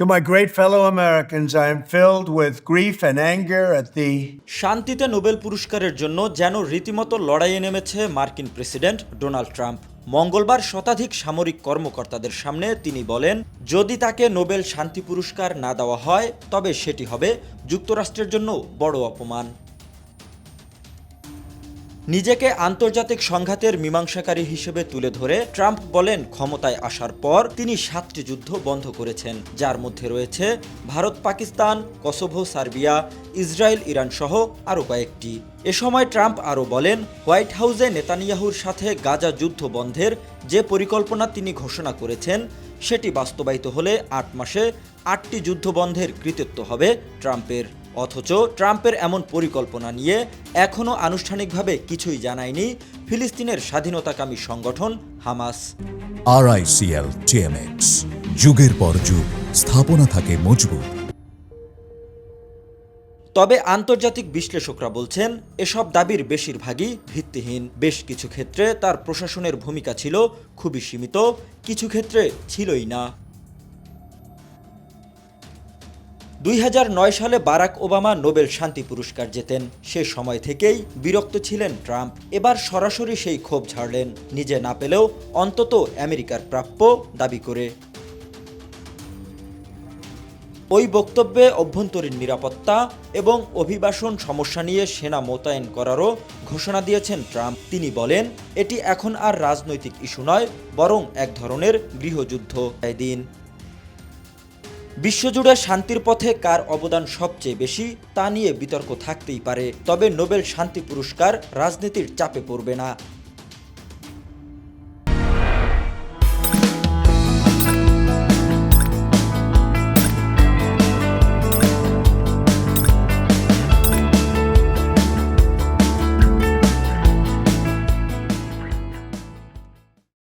To my great fellow Americans, I am filled with grief and anger at the শান্তিতে Nobel পুরস্কারের জন্য যেন রীতিমতো লড়াইয়ে নেমেছে মার্কিন প্রেসিডেন্ট ডোনাল্ড ট্রাম্প। মঙ্গলবার শতাধিক সামরিক কর্মকর্তাদের সামনে তিনি বলেন যদি তাকে নোবেল শান্তি পুরস্কার না দেওয়া হয় তবে সেটি হবে যুক্তরাষ্ট্রের জন্য বড় অপমান। নিজেকে আন্তর্জাতিক সংঘাতের মীমাংসাকারী হিসেবে তুলে ধরে ট্রাম্প বলেন ক্ষমতায় আসার পর তিনি সাতটি যুদ্ধ বন্ধ করেছেন, যার মধ্যে রয়েছে Bharat, Pakistan, Kosovo, Serbia, Israel, Iran সহ আরও কয়েকটি। এ সময় ট্রাম্প আরও বলেন, হোয়াইট হাউসে নেতানিয়াহুর সাথে গাজা যুদ্ধ বন্ধের যে পরিকল্পনা তিনি ঘোষণা করেছেন, সেটি বাস্তবায়িত হলে আট মাসে আটটি যুদ্ধ বন্ধের কৃতিত্ব হবে ট্রাম্পের। অথচ ট্রাম্পের এমন পরিকল্পনা নিয়ে এখনও আনুষ্ঠানিকভাবে কিছুই জানায়নি ফিলিস্তিনের স্বাধীনতাকামী সংগঠন হামাস। আরআইসিএল টিএমএক্স যুগের পর যুগ স্থাপনা থাকে মজবুত। তবে আন্তর্জাতিক বিশ্লেষকরা বলছেন এসব দাবির বেশিরভাগই ভিত্তিহীন। বেশ কিছু ক্ষেত্রে তার প্রশাসনের ভূমিকা ছিল খুবই সীমিত কিছু ক্ষেত্রে ছিলই না। দুই হাজার নয় সালে বারাক ওবামা নোবেল শান্তি পুরস্কার জেতেন। সে সময় থেকেই বিরক্ত ছিলেন ট্রাম্প। এবার সরাসরি সেই ক্ষোভ ঝাড়লেন। নিজে না পেলেও অন্তত আমেরিকার প্রাপ্য দাবি করে। ওই বক্তব্যে অভ্যন্তরীণ নিরাপত্তা এবং অভিবাসন সমস্যা নিয়ে সেনা মোতায়েন করারও ঘোষণা দিয়েছেন ট্রাম্প। তিনি বলেন, এটি এখন আর রাজনৈতিক ইস্যু নয়, বরং এক ধরনের গৃহযুদ্ধ। দিন বিশ্বজুড়ে শান্তির পথে কার অবদান সবচেয়ে বেশি তা নিয়ে বিতর্ক থাকতেই পারে। তবে নোবেল শান্তি পুরস্কার রাজনীতির চাপে পড়বে না।